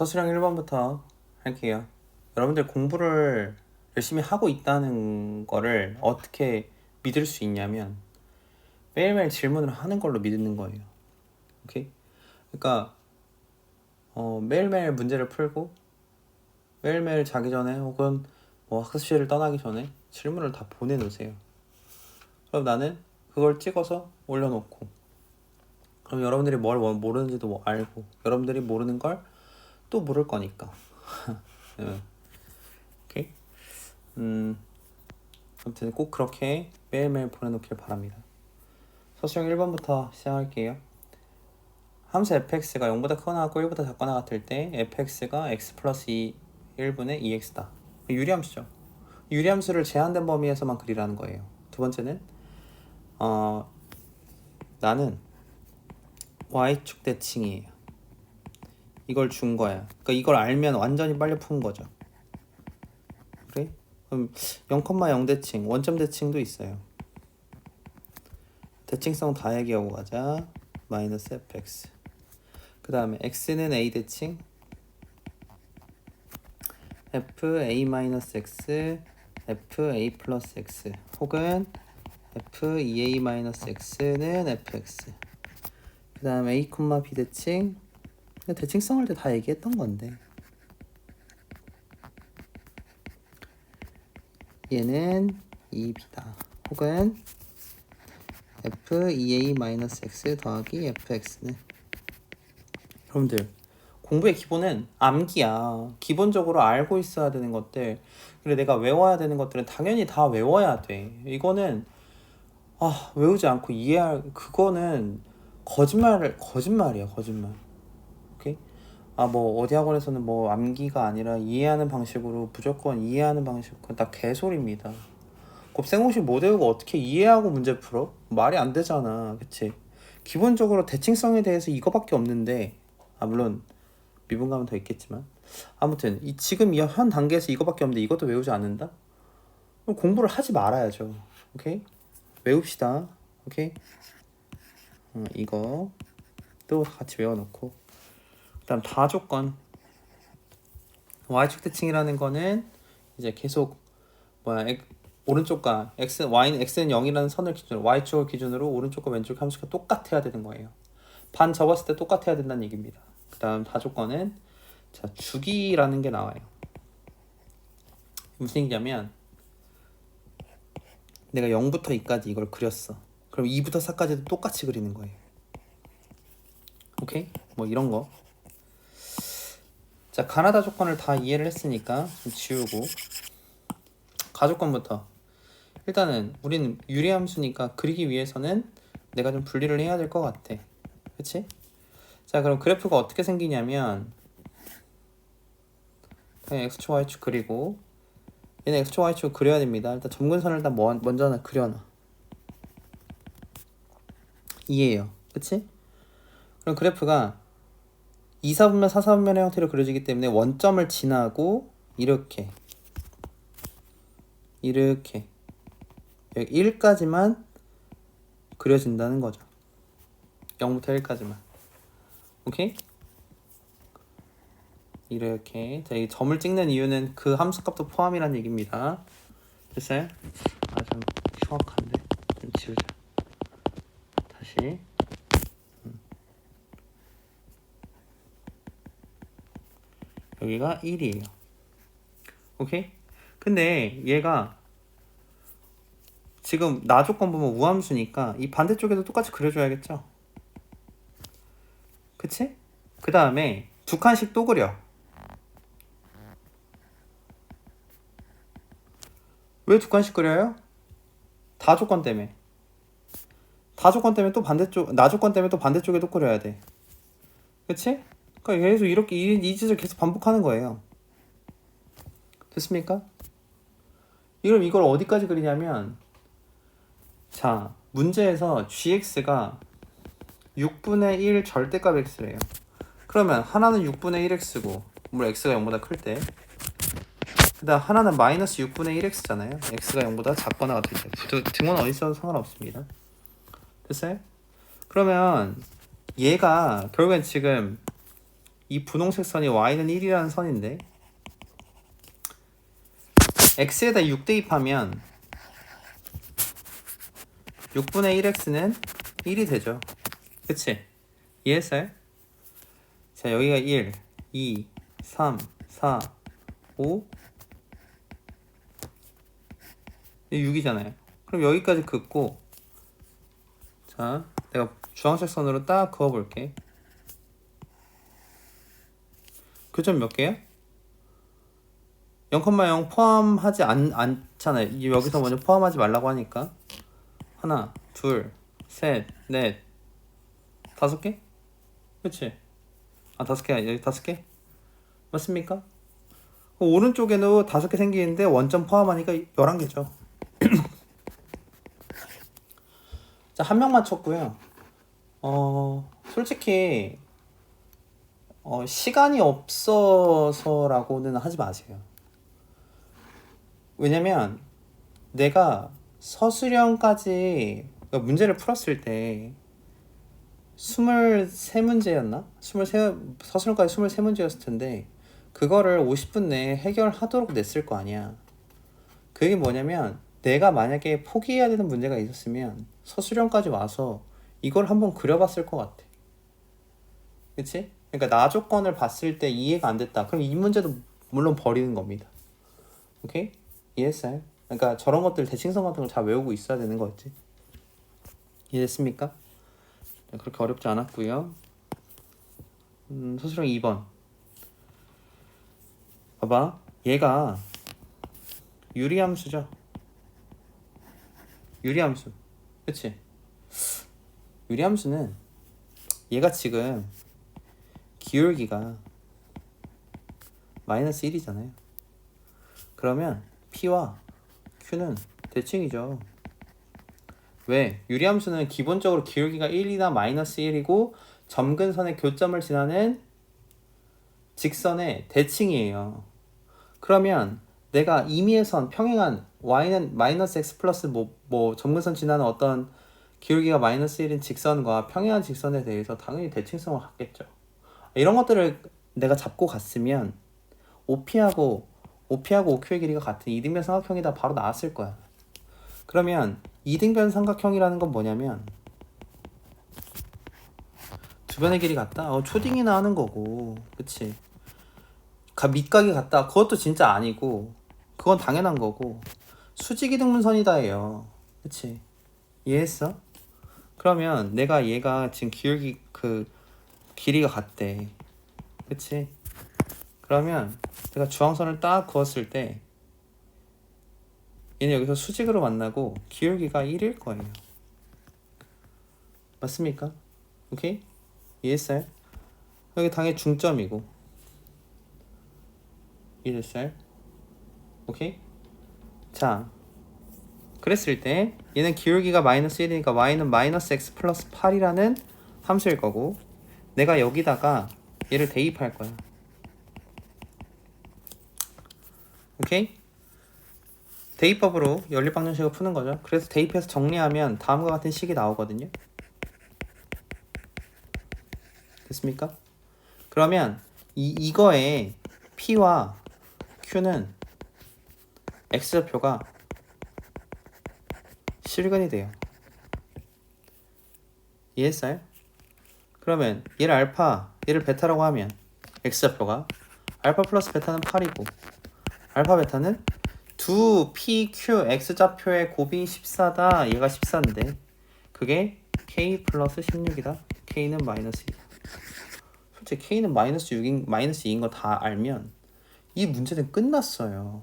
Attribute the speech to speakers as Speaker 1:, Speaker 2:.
Speaker 1: 서술형 1번부터 할게요. 여러분들 공부를 열심히 하고 있다는 거를 어떻게 믿을 수 있냐면 매일매일 질문을 하는 걸로 믿는 거예요. 오케이? 그러니까 어, 매일매일 문제를 풀고 매일매일 자기 전에 혹은 뭐 학습실을 떠나기 전에 질문을 다 보내놓으세요. 그럼 나는 그걸 찍어서 올려놓고 그럼 여러분들이 뭘 모르는지도 뭐 알고 여러분들이 모르는 걸 또 모를 거니까. 네. 오케이. 음. 아무튼 꼭 그렇게 매일매일 보내놓길 바랍니다. 서술형 1번부터 시작할게요. 함수 fx가 0보다 크거나 같고 1보다 작거나 같을 때 fx가 x 플러스 2 1분의 2x다. 유리함수죠. 유리함수를 제한된 범위에서만 그리라는 거예요. 두 번째는 어, 나는 y축 대칭이에요. 이걸 준 거야. 그러니까 이걸 알면 완전히 빨리 푼 거죠. 그래? 그럼 0,0 대칭, 원점 대칭도 있어요. 대칭성 다 얘기하고 가자. 마이너스 fx. 그 다음에 x는 a 대칭, f a 마이너스 x, f a 플러스 x 혹은 f 2a 마이너스 x는 fx. 그 다음 a 콤마 b 대칭. 대칭성 할 때 다 얘기했던 건데. 얘는 2b다. 혹은 f 2a 마이너스 x 더하기 fx는 여러분들 공부의 기본은 암기야. 기본적으로 알고 있어야 되는 것들. 그래 내가 외워야 되는 것들은 당연히 다 외워야 돼. 이거는 아 외우지 않고 이해할 그거는 거짓말 거짓말이야 거짓말. 아 뭐 어디 학원에서는 뭐 암기가 아니라 이해하는 방식으로 무조건 이해하는 방식 그건 다 개소리입니다. 곱셈공식 못 외우고 어떻게 이해하고 문제 풀어? 말이 안 되잖아, 그치? 기본적으로 대칭성에 대해서 이거밖에 없는데 아 물론 미분감은 더 있겠지만 아무튼 이 지금 이 현 단계에서 이거밖에 없는데 이것도 외우지 않는다? 그럼 공부를 하지 말아야죠. 오케이? 외웁시다. 오케이? 어, 이거 또 같이 외워놓고 그 다음 다조건 y축 대칭이라는 거는 이제 계속 뭐야 엑- 오른쪽과 x y는 x는 0이라는 선을 기준으로 y축을 기준으로 오른쪽과 왼쪽 함수가 똑같아야 되는 거예요. 반 접었을 때 똑같아야 된다는 얘기입니다. 그다음 다조건은 자 주기라는 게 나와요. 무슨 얘기냐면 내가 0부터 2까지 이걸 그렸어. 그럼 2부터 4까지도 똑같이 그리는 거예요. 오케이? 뭐 이런 거. 자, 가나다 조건을 다 이해를 했으니까 좀 지우고 가조건부터 일단은 우리는 유리함수니까 그리기 위해서는 내가 좀 분리를 해야 될 것 같아. 그치? 자, 그럼 그래프가 어떻게 생기냐면 그냥 x축 y축 그리고 얘는 x축 y축 그려야 됩니다. 일단 점근선을 일단 먼- 먼저 하나 그려놔. 이해요. 그치? 그럼 그래프가 2, 4분면, 4, 4분면의 형태로 그려지기 때문에 원점을 지나고 이렇게 이렇게 여기 1까지만 그려진다는 거죠. 0부터 1까지만. 오케이? 이렇게 자, 이 점을 찍는 이유는 그 함수값도 포함이란 얘기입니다. 됐어요? 아 좀 흉악한데 좀 지우자. 다시. 음. 여기가 1이에요. 오케이? 근데 얘가 지금 나 조건 보면 우함수니까 이 반대쪽에도 똑같이 그려줘야겠죠? 그치? 그 다음에 두 칸씩 또 그려. 왜 두 칸씩 그려요? 다 조건 때문에. 다 조건 때문에 또 반대쪽, 나 조건 때문에 또 반대쪽에도 그려야 돼. 그치? 그러니까 계속 이렇게 이, 이 짓을 계속 반복하는 거예요. 됐습니까? 그럼 이걸 어디까지 그리냐면 자 문제에서 gx가 6분의 1 절대값 x래요. 그러면 하나는 6분의 1x고 물론 x가 0보다 클 때. 그 다음 하나는 마이너스 6분의 1x잖아요. x가 0보다 작거나 같을 때. 두- 등호는 어디 있어도 상관없습니다. 됐어요? 그러면 얘가 결국엔 지금 이 분홍색 선이 y는 1이라는 선인데 x에다 6 대입하면 6분의 1x는 1이 되죠. 그치? 이해했어요? 자, 여기가 1, 2, 3, 4, 5, 6이잖아요. 그럼 여기까지 긋고, 자, 내가 주황색 선으로 딱 그어볼게. 교점 몇 개야? 0,0 포함하지 않, 않잖아요. 이- 여기서 먼저 포함하지 말라고 하니까. 하나, 둘, 셋, 넷, 다섯 개? 그치? 아, 다섯 개, 여기 다섯 개? 맞습니까? 그 오른쪽에도 다섯 개 생기는데 원점 포함하니까 11개죠. 자, 한 명 맞췄고요. 어, 솔직히, 어, 시간이 없어서라고는 하지 마세요. 왜냐면, 내가 서술형까지 그러니까 문제를 풀었을 때 23문제였나? 23 서술형까지 23문제였을 텐데 그거를 50분 내에 해결하도록 냈을 거 아니야. 그게 뭐냐면 내가 만약에 포기해야 되는 문제가 있었으면 서술형까지 와서 이걸 한번 그려봤을 것 같아. 그치? 그러니까 나 조건을 봤을 때 이해가 안 됐다. 그럼 이 문제도 물론 버리는 겁니다. 오케이? 이해했어요? 그러니까 저런 것들 대칭성 같은 걸 잘 외우고 있어야 되는 거였지. 이해됐습니까? 네, 그렇게 어렵지 않았고요. 음, 서술형 2번. 봐봐. 얘가 유리함수죠. 유리함수. 그치? 유리함수는 얘가 지금 기울기가 마이너스 1이잖아요. 그러면 P와 Q는 대칭이죠. 왜? 유리함수는 기본적으로 기울기가 1이나 마이너스 1이고 점근선의 교점을 지나는 직선의 대칭이에요. 그러면 내가 임의의 선 평행한 y는 마이너스 x 플러스 뭐, 뭐 점근선 지나는 어떤 기울기가 마이너스 1인 직선과 평행한 직선에 대해서 당연히 대칭성을 갖겠죠. 이런 것들을 내가 잡고 갔으면 OP하고 OP하고 OQ의 길이가 같은 이등변 삼각형이 다 바로 나왔을 거야. 그러면 이등변 삼각형이라는 건 뭐냐면 두 변의 길이 같다. 어, 초딩이나 하는 거고, 그치? 가 밑각이 같다. 그것도 진짜 아니고, 그건 당연한 거고, 수직이 등분선이다예요. 그치? 이해했어? 그러면 내가 얘가 지금 기울기 그 길이가 같대. 그치? 그러면 내가 주황선을 딱 그었을 때 얘는 여기서 수직으로 만나고 기울기가 1일 거예요. 맞습니까? 오케이? 이해했어요? 여기 당의 중점이고 이해됐어요? 오케이? 자 그랬을 때 얘는 기울기가 마이너스 1이니까 y는 마이너스 x 플러스 8이라는 함수일 거고 내가 여기다가 얘를 대입할 거야 오케이? 대입법으로 연립방정식을 푸는 거죠. 그래서 대입해서 정리하면 다음과 같은 식이 나오거든요. 됐습니까? 그러면 이 이거에 P와 Q는 x좌표가 실근이 돼요. 이해했어요? 그러면 얘를 알파, 얘를 베타라고 하면 x좌표가 알파 플러스 베타는 8이고 알파 베타는 두 PQ X좌표의 곱이 14다. 얘가 14인데 그게 K 플러스 16이다. K는 마이너스 2다. 솔직히 K는 마이너스 6인 마이너스 2인 거 다 알면 이 문제는 끝났어요.